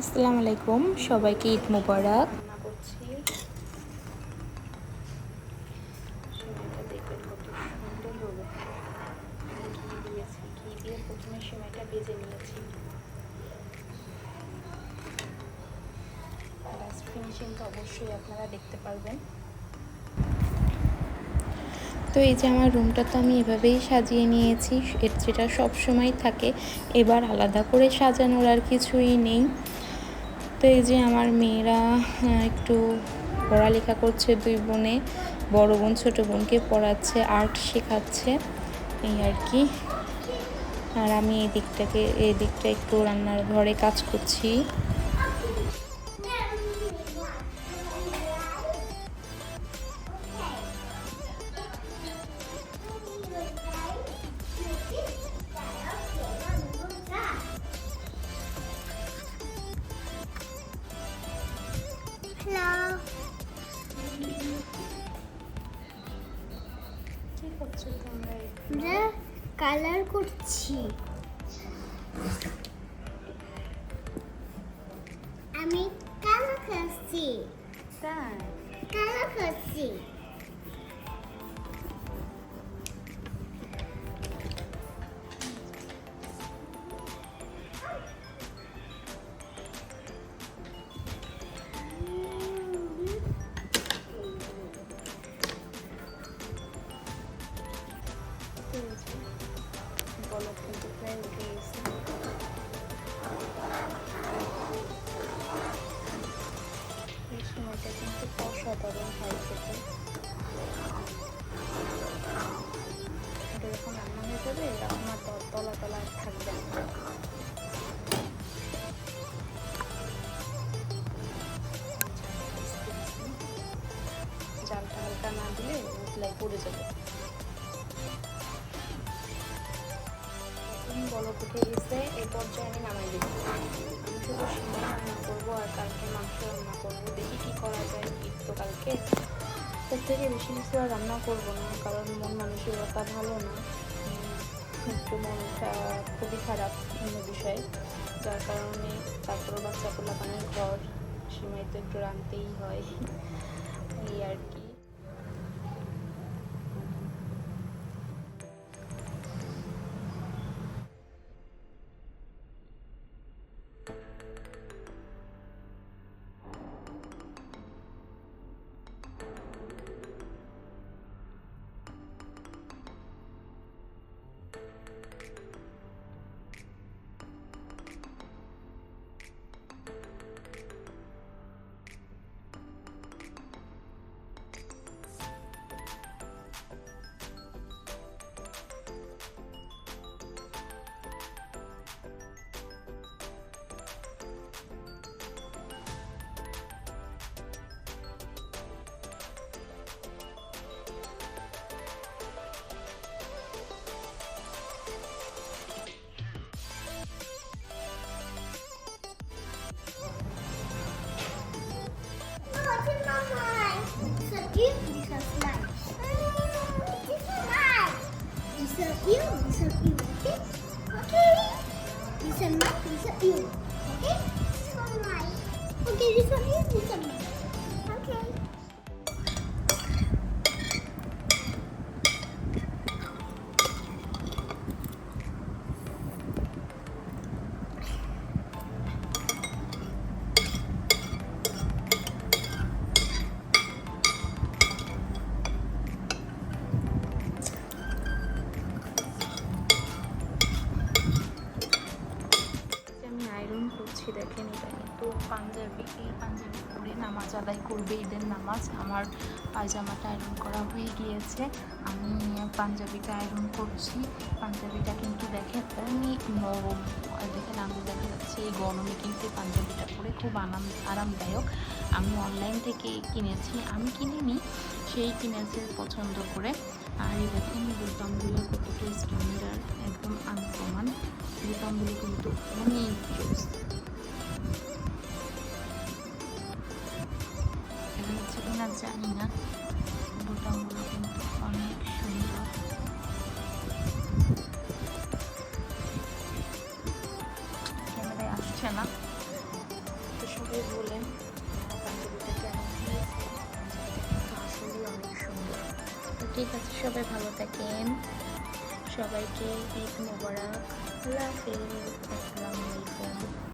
আসসালামু আলাইকুম, সবাইকে ঈদ মুবারক। অবশ্যই আপনারা দেখতে পারবেন তো এই যে আমার রুমটা তো আমি এভাবেই সাজিয়ে নিয়েছি, এর যেটা সব সময় থাকে, এবার আলাদা করে সাজানোর আর কিছুই নেই। তো এই যে আমার মেয়েরা একটু পড়ালেখা করছে দুই বোনে, বড় বোন ছোট বোনকে পড়াচ্ছে, আর্ট শেখাচ্ছে, এই আর কি। আর আমি এই দিকটাকে, এই দিকটা একটু রান্নার ঘরে কাজ করছি। আমরা কালার করছি। আমি কালার করছি। কালার করছি। তো এই কিন্তু প্রায় উঠে গেছে এই সময়টা কিন্তু অসাধারণ হয় খেতে এটা যখন রান্না হয়ে যাবে এরকম আর তলা তলা থাকবে না জালটা হালকা না দিলে উতলাই পড়ে যাবে। এখন বলক উঠে গেছে এই পর্যায়ে আমি নামাই দেবো। আমি শুধু সিমাই রান্না করব আর কালকে মাংস রান্না করব। দেখি কি করা যায় ঈদ কালকে। তার থেকে বেশি কিছু আর রান্না করব না, কারণ মন মানসিকতা ভালো না। একটু মনটা খুবই খারাপ অন্য বিষয়ে, যার কারণে তারপরে বাচ্চা পোলাপানের ঘর সিমাই তো একটু রানতেই হয়। এই আর কি। 该你说，哎，你怎么？পাঞ্জাবি পাঞ্জাবি পরে নামাজ আদায় করবে, ঈদের নামাজ। আমার পায়জামাটা আয়রন করা হয়ে গিয়েছে। আমি পাঞ্জাবিটা আয়রন করছি। পাঞ্জাবিটা কিন্তু দেখেন অনেক নরম। দেখেন, আমি দেখা যাচ্ছে এই গরমে কিন্তু পাঞ্জাবিটা পরে খুব আরাম আরামদায়ক। আমি অনলাইন থেকে কিনেছি। আমি কিনিনি, সেই কিনেছে পছন্দ করে। আর দেখেন বোতামগুলো কতটা স্ট্যান্ডার্ড একদম আনকমন বোতামগুলো কিন্তু অনেক জানি না বোতামগুলো কিন্তু অনেক সুন্দর। ক্যামেরায় আসছে না। সবাই বলেন পাঞ্জাবিটা কেমন হয়েছে আসলে অনেক সুন্দর। তো ঠিক আছে সবাই ভালো থাকেন। সবাইকে ঈদ মোবারক। আল্লাহ হাফেজ।